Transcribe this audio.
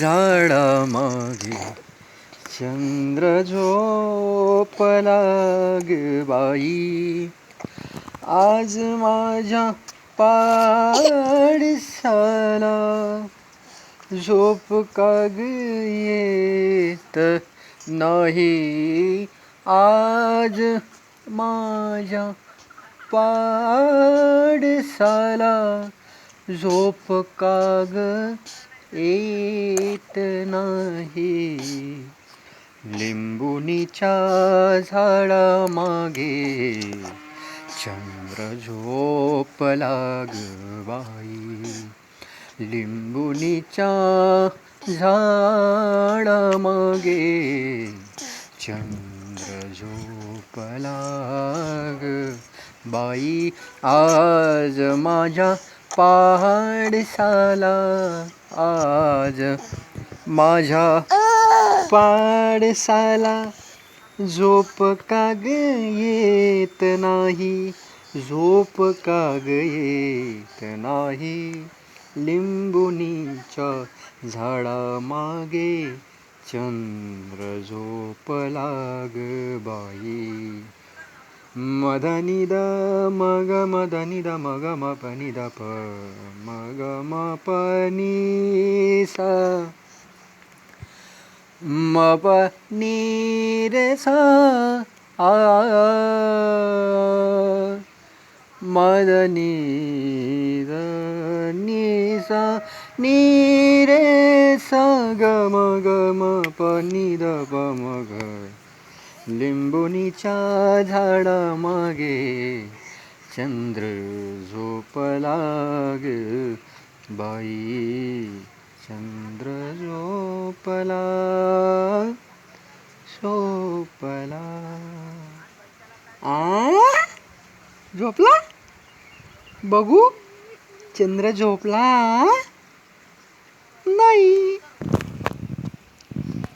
झाडा मागे चंद्र झोपला ग बाई. आज माझ्या पाडसाला झोप काग येत नाही. आज माझ्या पाडसाला झोप काग येत नाही. लिंबुनीच्या झाडा मागे चंद्र झोपला ग बाई लिंबुनीच्या झाडा मागे चंद्र झोपला लाग बाई आज माझ्या पाडसाला आज माझ्या पाडसाला झोप काग येत नाही झोप काग येत नाही. लिंबुनीच्या झाडामागे चंद्र झोप लाग बाई. ಮದನಿದ ಮಗ ಮದನಿದ ಮಗ ಮ ಪನಿದ ಪ, ಮಗ ಮ ಪನಿ ಸ ಮ ಪ ನೀ ಸ ಆ. ಮದನಿ ನೀಸ ನೀ ಸ ನೀ ಗ, ಮ ಗ ಮ ಪನಿ ಪ, ಮಗ. लिंबुनीच्या झाडा मागे चंद्र झोपला ग बाई चंद्र झोपला झोपला आ? झोपला? बघू. चंद्र झोपला.